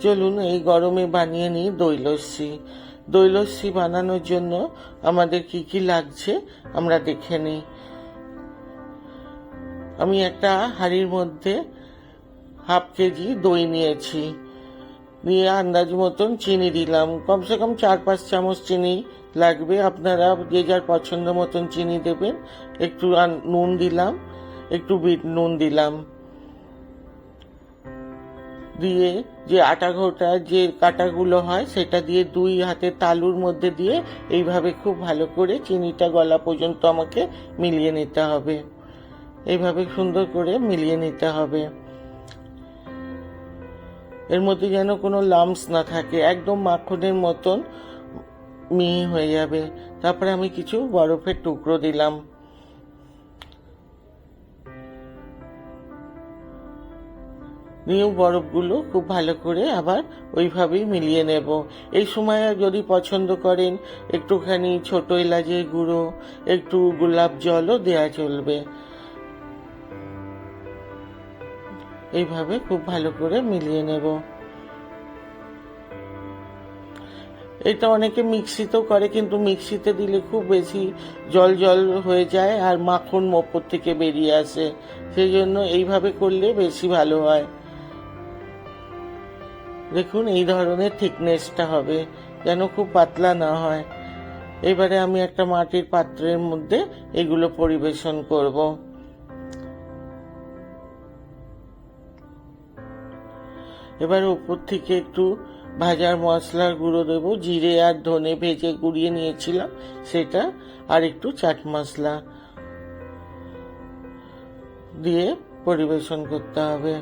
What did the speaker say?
চলুন এই গরমে বানিয়ে নিই দই লস্যি বানানোর জন্য আমাদের কি কি লাগছে আমরা দেখে নিই। আমি একটা হাঁড়ির মধ্যে হাফ কেজি দই নিয়েছি। নিয়ে আন্দাজ মতন চিনি দিলাম। কমসে কম চার পাঁচ চামচ চিনি লাগবে। আপনারা যে যার পছন্দ মতন চিনি দেবেন। একটু নুন দিলাম, একটু বিট নুন দিলাম। দিয়ে যে আটা ঘোটা যে কাটাগুলো হয়, সেটা দিয়ে দুই হাতে তালুর মধ্যে দিয়ে এইভাবে খুব ভালো করে চিনিটা গলা পর্যন্ত আমাকে মিলিয়ে নিতে হবে। এইভাবে সুন্দর করে মিলিয়ে নিতে হবে। এর মধ্যে যেন কোনো লামস না থাকে, একদম মাখনের মতন মিহি হয়ে যাবে। তারপরে আমি কিছু বরফের টুকরো দিলাম। নিয়েও বরফগুলো খুব ভালো করে আবার ওইভাবেই মিলিয়ে নেব। এই সময় যদি পছন্দ করেন, একটুখানি ছোট এলাচের গুঁড়ো, একটু গোলাপ জলও দেয়া চলবে। এইভাবে খুব ভালো করে মিলিয়ে নেব। এটা অনেকে মিক্সিতেও করে, কিন্তু মিক্সিতে দিলে খুব বেশি জল জল হয়ে যায় আর মাখন ওপর থেকে বেরিয়ে আসে। সেই জন্য এইভাবে করলে বেশি ভালো হয়। দেখুন, এই ধরনের থিকনেসটা হবে যেন খুব পাতলা না হয়। এবারে আমি একটা মাটির পাত্রের মধ্যে এগুলো পরিবেশন করব। এবার উপর থেকে একটু ভাজার মশলার গুঁড়ো দেবো, জিরে আর ধনে ভেজে গুঁড়িয়ে নিয়েছিলাম, সেটা আর একটু চাট মশলা দিয়ে পরিবেশন করতে হবে।